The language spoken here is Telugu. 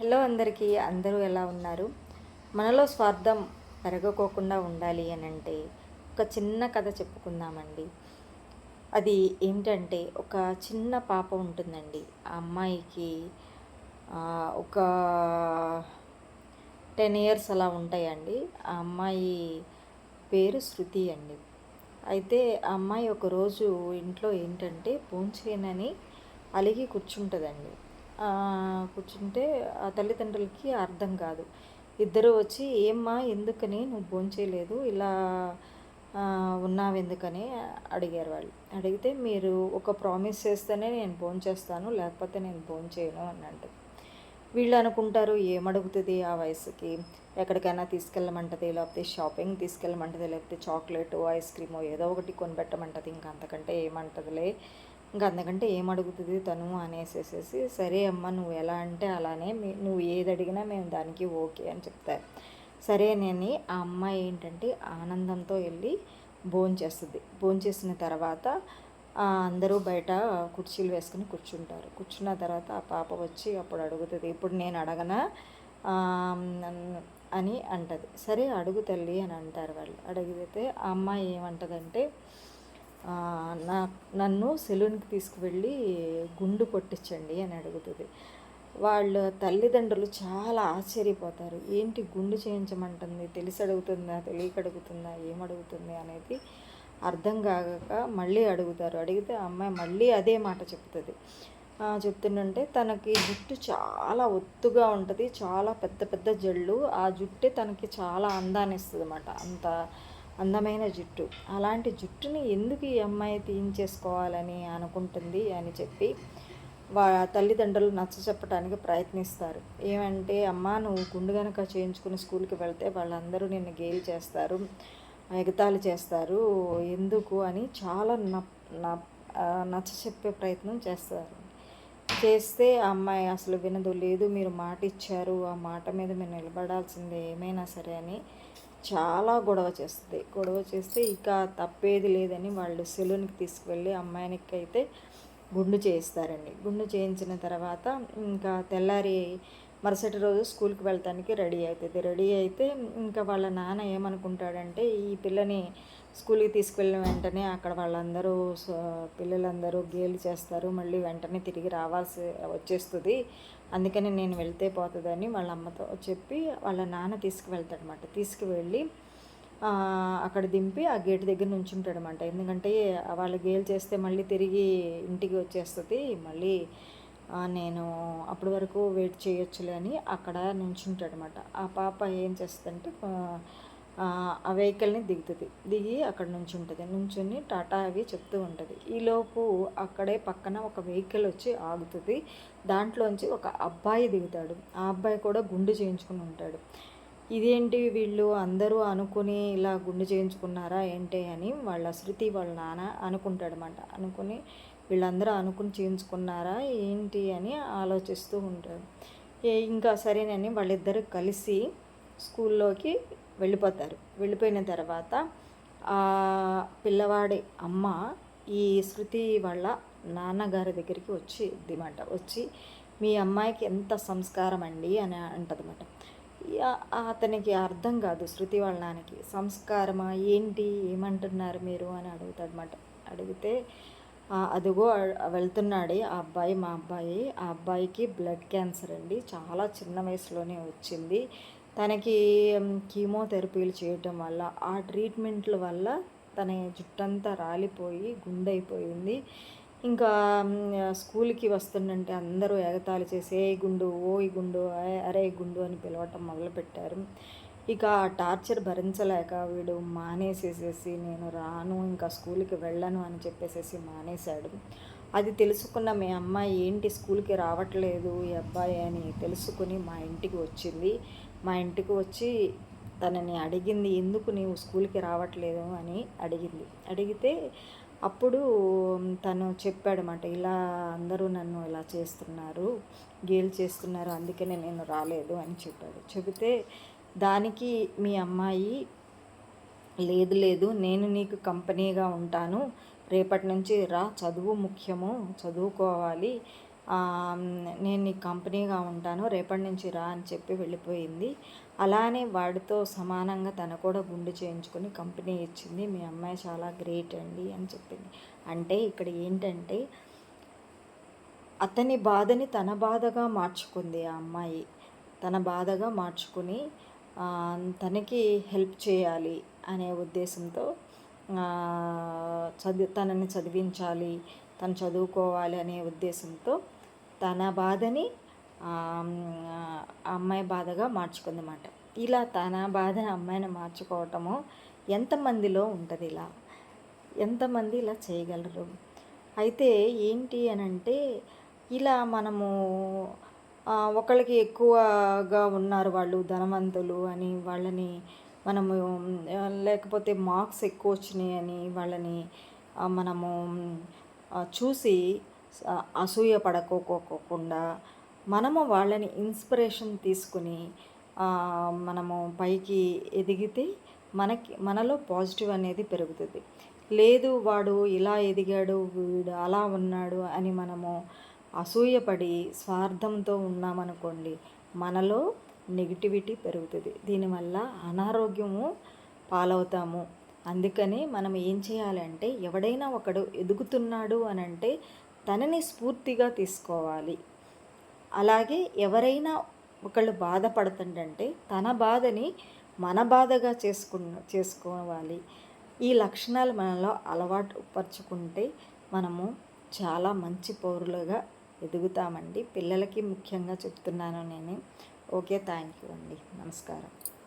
హలో అందరికీ అందరూ ఎలా ఉన్నారు? మనలో స్వార్థం పెరగకోకుండా ఉండాలి అని అంటే ఒక చిన్న కథ చెప్పుకుందామండి. అది ఏంటంటే ఒక చిన్న పాప ఉంటుందండి. ఆ అమ్మాయికి ఒక టెన్ ఇయర్స్ అలా ఉంటాయండి. ఆ అమ్మాయి పేరు శృతి అండి. అయితే ఆ అమ్మాయి ఒకరోజు ఇంట్లో ఏంటంటే భోంచేయనని అలిగి కూర్చుంటుందండి. కూర్చుంటే ఆ తల్లిదండ్రులకి అర్థం కాదు. ఇద్దరు వచ్చి ఏమ్మా ఎందుకని నువ్వు భోంచేయలేదు? ఇలా ఉన్నావెందుకని? అడిగారు వాళ్ళు. అడిగితే మీరు ఒక ప్రామిస్ చేస్తేనే నేను భోంచేస్తాను లేకపోతే నేను భోంచేయను అని అంటే వీళ్ళు అనుకుంటారు ఏమడుగుతుంది ఆ వయసుకి? ఎక్కడికైనా తీసుకెళ్ళమంటది లేకపోతే షాపింగ్ తీసుకెళ్ళమంటది లేకపోతే చాక్లెట్ ఐస్ క్రీమ్ ఏదో ఒకటి కొనిపెట్టమంటది ఇంకా అంతకంటే ఏమంటదిలే? ఇంకా అందుకంటే ఏం అడుగుతుంది తను అనేసేసేసి సరే అమ్మ నువ్వు ఎలా అంటే అలానే నువ్వు ఏది అడిగినా మేము దానికి ఓకే అని చెప్తారు. సరే అని ఆ అమ్మాయి ఏంటంటే ఆనందంతో వెళ్ళి భోంచేస్తుంది భోంచేసిన తర్వాత అందరూ బయట కుర్చీలు వేసుకుని కూర్చుంటారు. కూర్చున్న తర్వాత ఆ పాప వచ్చి అప్పుడు అడుగుతుంది ఇప్పుడు నేను అడగనా? అని అంటది. సరే అడుగు తల్లి అని అంటారు వాళ్ళు. అడిగితే ఆ అమ్మాయి ఏమంటదంటే నా నన్ను సెలూన్కి తీసుకువెళ్ళి గుండు కొట్టించండి అని అడుగుతుంది. వాళ్ళ తల్లిదండ్రులు చాలా ఆశ్చర్యపోతారు. ఏంటి గుండు చేయించమంటుంది? తెలిసి అడుగుతుందా? తెలియక అడుగుతుందా? ఏమడుగుతుంది అనేది అర్థం కాక మళ్ళీ అడుగుతారు. అడిగితే ఆ అమ్మాయి మళ్ళీ అదే మాట చెప్తుంది. చెప్తుండంటే తనకి జుట్టు చాలా ఒత్తుగా ఉంటుంది. చాలా పెద్ద పెద్ద జళ్ళు. ఆ జుట్టే తనకి చాలా అందాన్ని ఇస్తుంది అన్నమాట అంత అందమైన జుట్టు. అలాంటి జుట్టుని ఎందుకు ఈ అమ్మాయి తీయించేసుకోవాలని అనుకుంటుంది అని చెప్పి వా తల్లిదండ్రులు నచ్చ చెప్పడానికి ప్రయత్నిస్తారు. ఏమంటే అమ్మ నువ్వు గుండు గనక చేయించుకుని స్కూల్కి వెళ్తే వాళ్ళందరూ నిన్ను గేలి చేస్తారు ఎగతాళి చేస్తారు ఎందుకు అని చాలా నచ్చ చెప్పే ప్రయత్నం చేస్తారు. చేస్తే ఆ అమ్మాయి అసలు వినదు లేదు మీరు మాట ఇచ్చారు ఆ మాట మీద మీరు నిలబడాల్సిందే ఏమైనా సరే అని చాలా గొడవ చేస్తుంది. గొడవ చేస్తే ఇక తప్పేది లేదని వాళ్ళు సెలూన్కి తీసుకువెళ్ళి అమ్మాయినికి అయితే గుండు చేయిస్తారండి. గుండు చేయించిన తర్వాత ఇంకా తెల్లారి మరుసటి రోజు స్కూల్కి వెళ్ళటానికి రెడీ అవుతుంది రెడీ అయితే ఇంకా వాళ్ళ నాన్న ఏమనుకుంటాడంటే ఈ పిల్లని స్కూల్కి తీసుకువెళ్ళిన వెంటనే అక్కడ వాళ్ళందరూ పిల్లలందరూ గేలు చేస్తారు. మళ్ళీ వెంటనే తిరిగి రావాల్సి వచ్చేస్తుంది. అందుకని నేను వెళ్తే పోతుందని వాళ్ళ అమ్మతో చెప్పి వాళ్ళ నాన్న తీసుకువెళ్తాడనమాట. తీసుకువెళ్ళి అక్కడ దింపి ఆ గేట్ దగ్గర నుంచి ఉంటాడనమాట. ఎందుకంటే వాళ్ళు గేల్ చేస్తే మళ్ళీ తిరిగి ఇంటికి వచ్చేస్తుంది. మళ్ళీ నేను అప్పటి వరకు వెయిట్ చేయొచ్చులే అని అక్కడ నుంచుంటాడనమాట ఆ పాప ఏం చేస్తుందంటే ఆ, వెహికల్ని దిగుతుంది. దిగి అక్కడ నుంచి ఉంటుంది. నుంచుని టాటా అవి చెప్తూ ఉంటుంది. ఈలోపు అక్కడే పక్కన ఒక వెహికల్ వచ్చి ఆగుతుంది. దాంట్లోంచి ఒక అబ్బాయి దిగుతాడు. ఆ అబ్బాయి కూడా గుండు చేయించుకుని ఉంటాడు. ఇదేంటి వీళ్ళు అందరూ అనుకుని ఇలా గుండు చేయించుకున్నారా ఏంటి అని వాళ్ళ శృతి వాళ్ళ నాన్న అనుకుంటాడనమాట అనుకుని వీళ్ళందరూ అనుకుని చేయించుకున్నారా ఏంటి అని ఆలోచిస్తూ ఉంటాడు. ఏ ఇంకా సరేనని వాళ్ళిద్దరు కలిసి స్కూల్లోకి వెళ్ళిపోతారు. వెళ్ళిపోయిన తర్వాత ఆ పిల్లవాడి అమ్మ ఈ శృతి వాళ్ళ నాన్నగారి దగ్గరికి వచ్చి ఇద్దిమాట. వచ్చి మీ అమ్మాయికి ఎంత సంస్కారం అండి? అని అంటదన్నమాట. అతనికి అర్థం కాదు శృతి వాళ్ళ నాన్నకి. సంస్కారమా? ఏంటి? ఏమంటున్నారు మీరు? అని అడుగుతాడనమాట అడిగితే అదిగో వెళ్తున్నాడే ఆ అబ్బాయి మా అబ్బాయి. ఆ అబ్బాయికి బ్లడ్ క్యాన్సర్ అండి. చాలా చిన్న వయసులోనే వచ్చింది. తనకి కీమోథెరపీలు చేయటం వల్ల ఆ ట్రీట్మెంట్ల వల్ల తన జుట్టంతా రాలిపోయి గుండైపోయింది. ఇంకా స్కూల్కి వస్తుందంటే అందరూ ఎగతాళి చేసి ఏ గుండు ఓ ఈ గుండు అరే గుండు అని పిలవటం మొదలుపెట్టారు. ఇక ఆ టార్చర్ భరించలేక వీడు మానేసేసేసి నేను రాను ఇంకా స్కూల్కి వెళ్ళను అని చెప్పేసేసి మానేశాడు. అది తెలుసుకున్న మీ అమ్మాయి ఏంటి స్కూల్కి రావట్లేదు ఈ అబ్బాయి అని తెలుసుకుని మా ఇంటికి వచ్చింది. మా ఇంటికి వచ్చి తనని అడిగింది ఎందుకు నీవు స్కూల్కి రావట్లేదు? అని అడిగింది. అడిగితే అప్పుడు తను చెప్పాడనమాట ఇలా అందరూ నన్ను ఇలా చేస్తున్నారు గేల్ చేస్తున్నారు అందుకనే నేను రాలేదు అని చెప్పాడు. చెబితే దానికి మీ అమ్మాయి లేదు లేదు నేను నీకు కంపెనీగా ఉంటాను రేపటి నుంచి రా చదువు ముఖ్యము చదువుకోవాలి. నేను నీ కంపెనీగా ఉంటాను రేపటి నుంచి రా అని చెప్పి వెళ్ళిపోయింది. అలానే వాడితో సమానంగా తను కూడా గుండు చేయించుకొని కంపెనీ ఇచ్చింది. మీ అమ్మాయి చాలా గ్రేట్ అండి అని చెప్పింది. అంటే ఇక్కడ ఏంటంటే అతని బాధని తన బాధగా మార్చుకుంది ఆ అమ్మాయి. తన బాధగా మార్చుకుని తనకి హెల్ప్ చేయాలి అనే ఉద్దేశంతో చదివి తనని చదివించాలి తను చదువుకోవాలి అనే ఉద్దేశంతో తన బాధని అమ్మాయి బాధగా మార్చుకుందన్నమాట. ఇలా తన బాధని అమ్మాయిని మార్చుకోవటము ఎంతమందిలో ఉంటుంది ఇలా? ఎంతమంది ఇలా చేయగలరు? అయితే ఏంటి అని అంటే ఇలా మనము ఒకళ్ళకి ఎక్కువగా ఉన్నారు వాళ్ళు ధనవంతులు అని వాళ్ళని మనము లేకపోతే మార్క్స్ ఎక్కువ వచ్చినాయి అని వాళ్ళని మనము చూసి అసూయ పడకోకోకుండా మనము వాళ్ళని ఇన్స్పిరేషన్ తీసుకుని మనము పైకి ఎదిగితే మనకి మనలో పాజిటివ్ అనేది పెరుగుతుంది. లేదు వాడు ఇలా ఎదిగాడు వీడు అలా ఉన్నాడు అని మనము అసూయపడి స్వార్థంతో ఉన్నామనుకోండి మనలో నెగిటివిటీ పెరుగుతుంది. దీనివల్ల అనారోగ్యము పాలవుతాము. అందుకని మనం ఏం చేయాలంటే ఎవడైనా ఒకడు ఎదుగుతున్నాడు అని అంటే తనని స్ఫూర్తిగా తీసుకోవాలి. అలాగే ఎవరైనా ఒకళ్ళు బాధపడుతుండంటే తన బాధని మన బాధగా చేసుకు చేసుకోవాలి. ఈ లక్షణాలు మనలో అలవాటు పరుచుకుంటే మనము చాలా మంచి పౌరులుగా ఎదుగుతామండి. పిల్లలకి ముఖ్యంగా చెప్తున్నాను నేను. ఓకే థ్యాంక్ యూ అండి. నమస్కారం.